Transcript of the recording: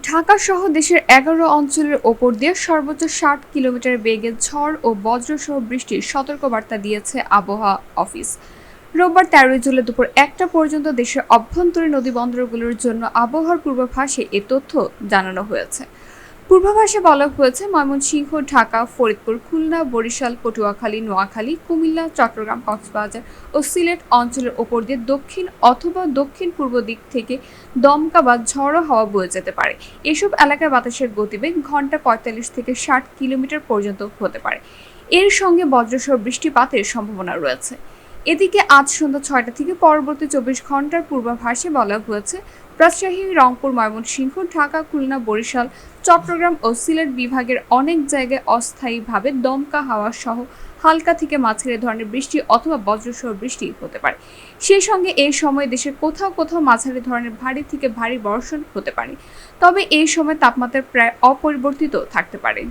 ঢাকা সহ দেশের এগারো অঞ্চলের ওপর দিয়ে সর্বোচ্চ ষাট কিলোমিটার বেগে ঝড় ও বজ্রসহ বৃষ্টির সতর্কবার্তা দিয়েছে আবহাওয়া অফিস। রোববার তেরোই জুলাই দুপুর একটা পর্যন্ত দেশের অভ্যন্তরীণ নদীবন্দরগুলোর জন্য আবহাওয়ার পূর্বাভাসে এ তথ্য জানানো হয়েছে। পূর্বাভাসে বলা হয়েছে, ময়মনসিংহ, ঢাকা, ফরিদপুর, খুলনা, বরিশাল, পটুয়াখালী, নোয়াখালী, কুমিল্লা, চট্টগ্রাম, কক্সবাজার ও সিলেট অঞ্চলের ওপর দিয়ে দক্ষিণ অথবা দক্ষিণ পূর্ব দিক থেকে দমকা বা ঝড়ো হাওয়া বয়ে যেতে পারে। এসব এলাকায় বাতাসের গতিবেগ ঘণ্টা পঁয়তাল্লিশ থেকে ষাট কিলোমিটার পর্যন্ত হতে পারে। এর সঙ্গে বজ্রসহ বৃষ্টিপাতের সম্ভাবনা রয়েছে। এদিকে আজ সন্ধ্যা ছয়টা থেকে পরবর্তী চব্বিশ ঘণ্টার পূর্বাভাসে বলা হয়েছে, রাজশাহী, রংপুর, ময়মনসিংহ, ঢাকা, খুলনা, বরিশাল, চট্টগ্রাম ও সিলেট বিভাগের অনেক জায়গায় অস্থায়ীভাবে দমকা হাওয়া সহ হালকা থেকে মাঝারি ধরনের বৃষ্টি অথবা বজ্রসহ বৃষ্টি হতে পারে। সেই সঙ্গে এই সময় দেশের কোথাও কোথাও মাঝারি ধরনের ভারী থেকে ভারী বর্ষণ হতে পারে। তবে এই সময় তাপমাত্রা প্রায় অপরিবর্তিত থাকতে পারে।